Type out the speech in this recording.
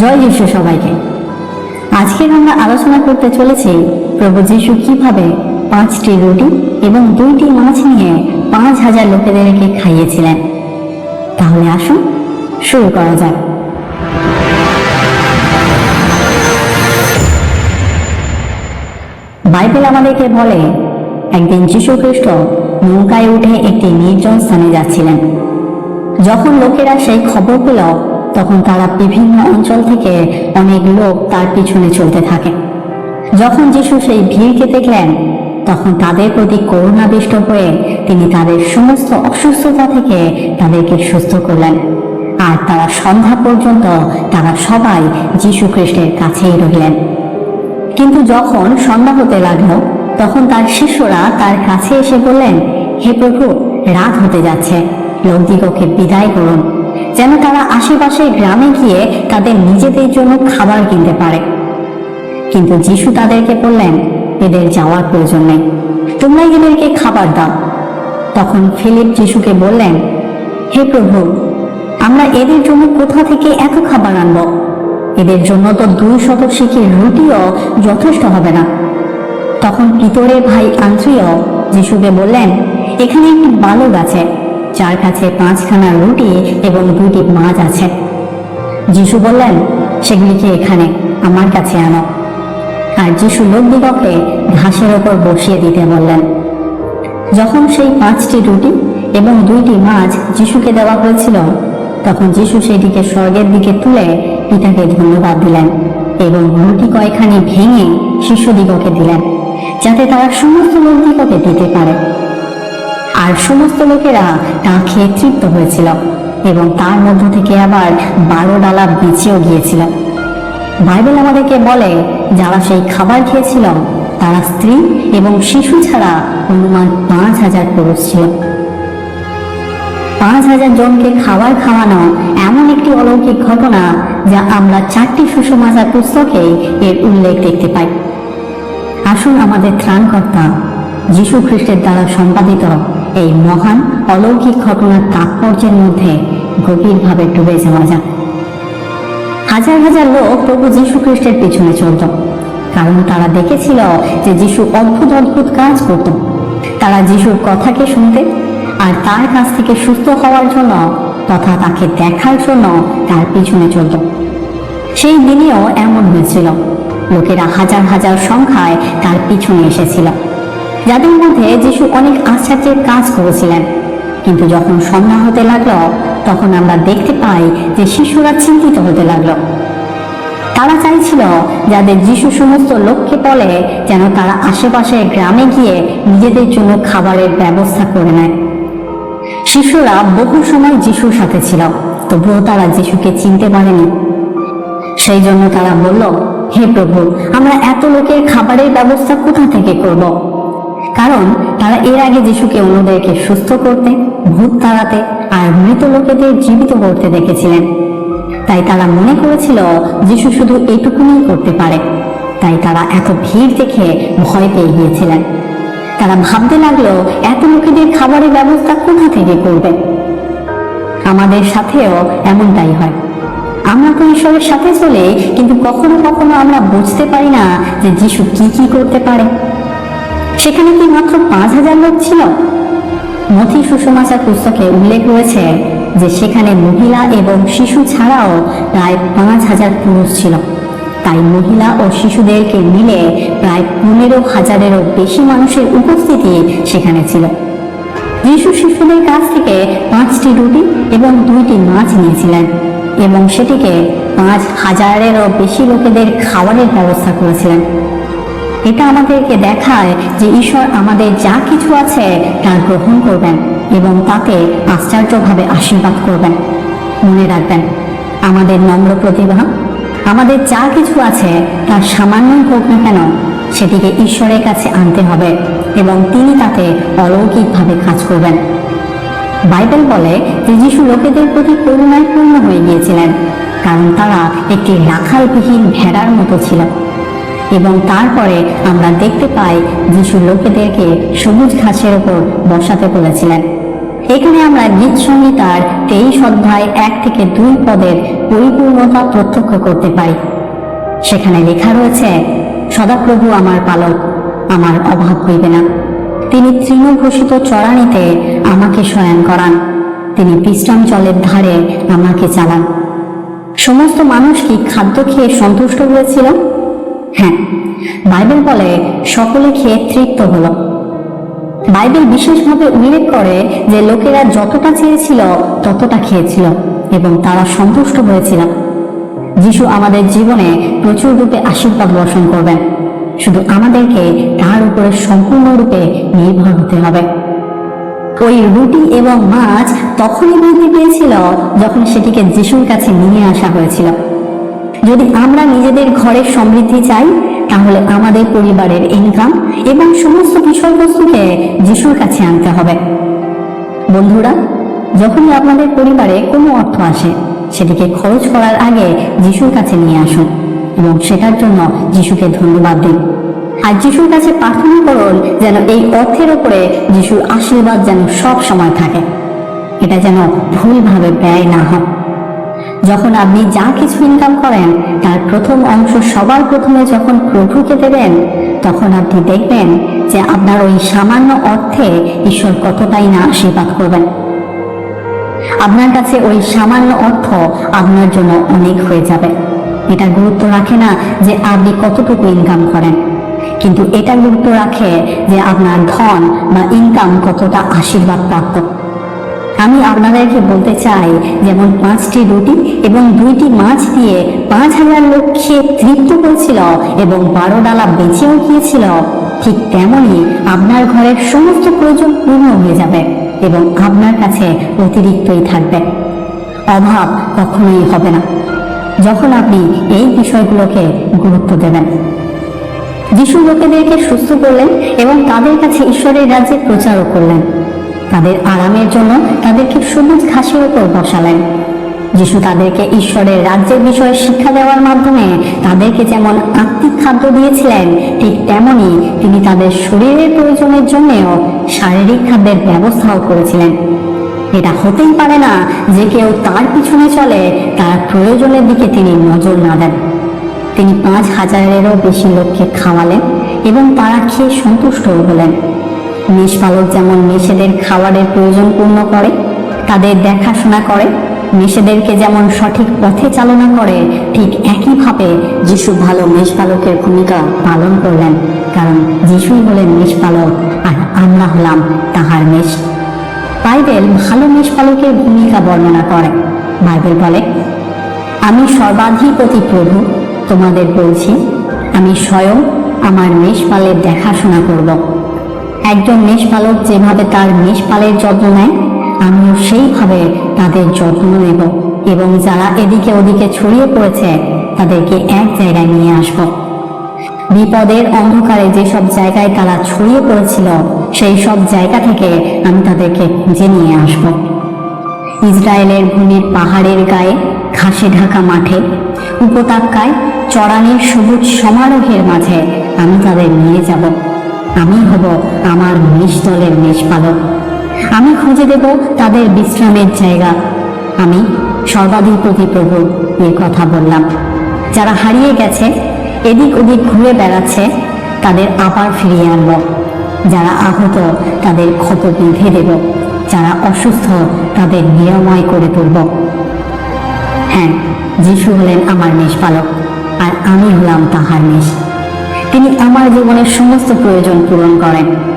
জয় যিশু সবাইকে। আজকে আমরা আলোচনা করতে চলেছি প্রভু যিশু কীভাবে পাঁচটি রুটি এবং দুইটি মাছ নিয়ে পাঁচ হাজার লোকেদেরকে খাইয়েছিলেন। তাহলে আসুন, শুরু করা যাক। বাইবেল আমাদেরকে বলে, একদিন যীশু খ্রিস্ট নৌকায় উঠে একটি নির্জন স্থানে যাচ্ছিলেন। যখন লোকেরা সেই খবর পেল তখন তারা বিভিন্ন অঞ্চল থেকে অনেক লোক তার পিছনে চলতে থাকে। যখন যিশু সেই ভিড়কে দেখলেন, তখন তাদের প্রতি করুণাবিষ্ট হয়ে তিনি তাদের সমস্ত অসুস্থতা থেকে তাদেরকে সুস্থ করলেন। আর তারা সন্ধ্যা পর্যন্ত তারা সবাই যীশু খ্রিস্টের কাছেই রইলেন কিন্তু যখন সন্ধ্যা হতে লাগল, তখন তার শিষ্যরা তার কাছে এসে বললেন, হে প্রভু, রাত হতে যাচ্ছে। লোকদিগকে বিদায় করুন। যেন তারা আশেপাশের গ্রামে গিয়ে তাদের নিজেদের জন্য খাবার কিনতে পারে। কিন্তু যিশু তাদেরকে বললেন, এদের যাওয়ার প্রয়োজন নেই। তোমরা এদেরকে খাবার দাও। তখন ফিলিপ যিশুকে বললেন, হে প্রভু, আমরা এদের জন্য কোথা থেকে এত খাবার আনব? এদের জন্য তো দুই শত শিখির রুটিও যথেষ্ট হবে না। তখন পিতরের ভাই আন্ত্রিয় যিশুকে বললেন, এখানে একটি বালক আছে। যার কাছে পাঁচখানা রুটি এবং দুটি মাছ আছে। যিশু বললেন, সেগুলিকে এখানে আমার কাছে আনো। আর যিশু লোকদিগকে ঘাসের ওপর বসিয়ে দিতে বললেন, যখন সেই পাঁচটি রুটি এবং দুইটি মাছ যিশুকে দেওয়া হয়েছিল, তখন যিশু সেটিকে স্বর্গের দিকে তুলে পিতাকে ধন্যবাদ দিলেন এবং রুটি কয়খানি ভেঙে শিশুদিগকে দিলেন, যাতে তারা সমস্ত লোকদিগকে দিতে পারে। আর সমস্ত লোকেরা তা খেয়ে তৃপ্ত হয়েছিল এবং তার মধ্য থেকে আবার বারো ডালা বেঁচেও গিয়েছিল। বাইবেল আমাদেরকে বলে, যারা সেই খাবার খেয়েছিল, তারা স্ত্রী এবং শিশু ছাড়া অনুমান পাঁচ হাজার পুরুষ ছিল। পাঁচ হাজার জনকে খাবার খাওয়ানো এমন একটি অলৌকিক ঘটনা যা আমরা চারটি সুষমাচার পুস্তকেই এর উল্লেখ দেখতে পাই। আসুন আমাদের ত্রাণকর্তা যীশু খ্রিস্টের দ্বারা সম্পাদিত এই মহান অলৌকিক ঘটনার তাৎপর্যের মধ্যে গভীরভাবে ডুবে যাওয়া যাক হাজার হাজার লোক প্রভু যীশু খ্রিস্টের পিছনে চলত। কারণ তারা দেখেছিল যে যীশু অদ্ভুত অদ্ভুত কাজ করত। তারা যিশুর কথাকে শুনতে আর তার কাছ থেকে সুস্থ হওয়ার জন্য তথা তাকে দেখার জন্য তার পিছনে চলত। সেই দিনেও এমন হয়েছিল। লোকেরা হাজার হাজার সংখ্যায় তার পিছনে এসেছিল। যাদের মধ্যে যিশু অনেক আশ্চর্যের কাজ করেছিলেন। কিন্তু যখন সন্ধ্যা হতে লাগল, তখন আমরা দেখতে পাই যে শিশুরা চিন্তিত হতে লাগল। তারা চাইছিল যাদের যিশু সমস্ত লোককে বলে যেন তারা আশেপাশে গ্রামে গিয়ে নিজেদের জন্য খাবারের ব্যবস্থা করে নেয়। শিশুরা বহু সময় যিশুর সাথে ছিল, তবুও তারা যিশুকে চিনতে পারেনি। সেই জন্য তারা বলল, হে প্রভু, আমরা এত লোকের খাবারের ব্যবস্থা কোথা থেকে করব? কারণ তারা এর আগে যিশুকে অন্যদেরকে সুস্থ করতে, ভূত তাড়াতে আর মৃত লোকেদের জীবিত করতে দেখেছিলেন। তাই তারা মনে করেছিল যিশু শুধু এইটুকুনি করতে পারে। তাই তারা এত ভিড় দেখে ভয় পেয়ে গিয়েছিলেন। তারা ভাবতে লাগল, এত লোকেদের খাবারের ব্যবস্থা কোথা থেকে করবে? আমাদের সাথেও এমনটাই হয়। আমরা তো ঈশ্বরের সাথে চলে, কিন্তু কখনো কখনো আমরা বুঝতে পারি না যে যিশু কি কি করতে পারে। সেখানে কি মাত্র পাঁচ হাজার লোক ছিল? মথি সুষমাচার পুস্তকে উল্লেখ রয়েছে যে সেখানে মহিলা এবং শিশু ছাড়াও প্রায় পাঁচ হাজার পুরুষ ছিল। তাই মহিলা ও শিশুদেরকে মিলে প্রায় পনেরো হাজারেরও বেশি মানুষের উপস্থিতি সেখানে ছিল। যিশু শিশুদের কাছ থেকে পাঁচটি রুটি এবং দুইটি মাছ নিয়েছিলেন এবং সেটিকে পাঁচ হাজারেরও বেশি লোকেদের খাবারের ব্যবস্থা করেছিলেন। এটা আমাদেরকে দেখায় যে ঈশ্বর আমাদের যা কিছু আছে, তা গ্রহণ করবেন এবং তাতে আশ্চর্যভাবে আশীর্বাদ করবেন। মনে রাখবেন, আমাদের নম্র প্রতিভা, আমাদের যা কিছু আছে তার সামান্যই হোক না কেন, সেটিকে ঈশ্বরের কাছে আনতে হবে এবং তিনি তাতে অলৌকিকভাবে কাজ করবেন। বাইবেল বলে যে যিশু লোকেদের প্রতি করুণায় পূর্ণ হয়ে গিয়েছিলেন, কারণ তারা একটি রাখালবিহীন ভেড়ার মতো ছিল। এবং তারপরে আমরা দেখতে পাই যিশু লোকেদেরকে সবুজ ঘাসের ওপর বসাতে বলেছিলেন। এখানে আমরা গীত সংহিতার তেইশ অধ্যায় এক থেকে দুই পদের পরিপূর্ণতা প্রত্যক্ষ করতে পারি। সেখানে লেখা রয়েছে, সদাপ্রভু আমার পালক, আমার অভাব হইবে না। তিনি তৃণঘোষিত চড়ানিতে আমাকে শয়ন করান। তিনি বিশ্রাম জলের ধারে আমাকে চালান। সমস্ত মানুষ কি খাদ্য খেয়ে সন্তুষ্ট হয়েছিল? হ্যাঁ। বাইবেল বলে সকলে খেয়ে তৃপ্ত হলো। বাইবেল বিশেষভাবে উল্লেখ করে যে লোকেরা যতটা চেয়েছিল, ততটা খেয়েছিল এবং তারা সন্তুষ্ট হয়েছিল। যিশু আমাদের জীবনে প্রচুর রূপে আশীর্বাদ বর্ষণ করবেন। শুধু আমাদেরকে তার উপরে সম্পূর্ণরূপে নির্ভর হতে হবে। ওই রুটি এবং মাছ তখনই বৃদ্ধি পেয়েছিল যখন সেটিকে যিশুর কাছে নিয়ে আসা হয়েছিল। যদি আমরা নিজেদের ঘরের সমৃদ্ধি চাই, তাহলে আমাদের পরিবারের ইনকাম এবং সমস্ত বিষয়বস্তুকে যিশুর কাছে আনতে হবে। বন্ধুরা, যখনই আপনাদের পরিবারে কোনো অর্থ আসে, সেটিকে খরচ করার আগে যিশুর কাছে নিয়ে আসুন এবং সেটার জন্য যিশুকে ধন্যবাদ দিন। আর যিশুর কাছে প্রার্থনা করুন যেন এই অর্থের ওপরে যিশুর আশীর্বাদ যেন সব সময় থাকে। এটা যেন ভুলভাবে ব্যয় না হয়। যখন আপনি যা কিছু ইনকাম করেন, তার প্রথম অংশ সবার প্রথমে যখন প্রভুকে দেবেন, তখন আপনি দেখবেন যে আপনার ওই সামান্য অর্থে ঈশ্বর কতটাই না আশীর্বাদ করবেন। আপনার কাছে ওই সামান্য অর্থ আপনার জন্য অনেক হয়ে যাবে। এটা গুরুত্ব রাখে না যে আপনি কতটুকু ইনকাম করেন। কিন্তু এটা গুরুত্ব রাখে যে আপনার ধন বা ইনকাম কতটা আশীর্বাদ প্রাপ্ত। আমি আপনাদেরকে বলতে চাই, যেমন পাঁচটি রুটি এবং দুইটি মাছ দিয়ে পাঁচ হাজার লোক খেয়ে তৃপ্ত করেছিল এবং বারো ডালা বেঁচেও গিয়েছিল, ঠিক তেমনই আপনার ঘরের সমস্ত প্রয়োজন পূর্ণ হয়ে যাবে এবং আপনার কাছে অতিরিক্তই থাকবে। অভাব কখনোই হবে না। যখন আপনি এই বিষয়গুলোকে গুরুত্ব দেবেন। যিশু লোকেদেরকে সুস্থ করলেন এবং তাদের কাছে ঈশ্বরের রাজ্যে প্রচারও করলেন। তাদের আরামের জন্য তাদেরকে সবুজ ঘাসের উপর বসালেন। যিশু তাদেরকে ঈশ্বরের রাজ্যের বিষয়ে শিক্ষা দেওয়ার মাধ্যমে তাদেরকে যেমন আত্মিক খাদ্য দিয়েছিলেন, ঠিক তেমনি তিনি তাদের শরীরের প্রয়োজনের জন্যেও শারীরিক খাদ্যের ব্যবস্থাও করেছিলেন। এটা হতেই পারে না যে কেউ তার পিছনে চলে, তার প্রয়োজনের দিকে তিনি নজর না দেন। তিনি পাঁচ হাজারেরও বেশি লোককে খাওয়ালেন এবং তারা খেয়ে সন্তুষ্ট হলেন। মেষপালক যেমন মেষেদের খাবারের প্রয়োজন পূর্ণ করে, তাদের দেখাশোনা করে মেষেদেরকে যেমন সঠিক পথে চালনা করে, ঠিক একইভাবে যিশু ভালো মেষপালকের ভূমিকা পালন করলেন। কারণ যিশুই হলেন মেষপালক আর আমরা হলাম তাহার মেষ বাইবেল ভালো মেষপালকের ভূমিকা বর্ণনা করে। বাইবেল বলে, আমি সর্বাধিপতি প্রভু, তোমাদের বলছি, আমি স্বয়ং আমার মেষপালের দেখাশোনা করব। একজন মেষপালক যেভাবে তার মেষপালের যত্ন নেয়, আমিও সেইভাবে তাদের যত্ন নেব এবং যারা এদিকে ওদিকে ছড়িয়ে পড়েছে, তাদেরকে এক জায়গায় নিয়ে আসব। বিপদের অন্ধকারে যেসব জায়গায় তারা ছড়িয়ে পড়েছিল, সেই সব জায়গা থেকে আমি তাদেরকে খুঁজে নিয়ে আসব। ইসরায়েলের ভূমির পাহাড়ের গায়ে, ঘাসে ঢাকা মাঠে, উপত্যকায় চড়ানের সবুজ সমারোহের মাঝে আমি তাদের নিয়ে যাব। আমি হব আমার মেষ দলের মেষপালক আমি খুঁজে দেব তাদের বিশ্রামের জায়গা। আমি সর্বাধিপতি প্রভু এর কথা বললাম। যারা হারিয়ে গেছে, এদিক ওদিক ঘুরে বেড়াচ্ছে, তাদের আবার ফিরিয়ে আনব। যারা আহত, তাদের ক্ষত বেঁধে দেব। যারা অসুস্থ, তাদের নিরাময় করে তুলব। হ্যাঁ যিশু হলেন আমার মেষপালক আর আমি হলাম তাহার মেষ তিনি আমার জীবনের সমস্ত প্রয়োজন পূরণ করেন।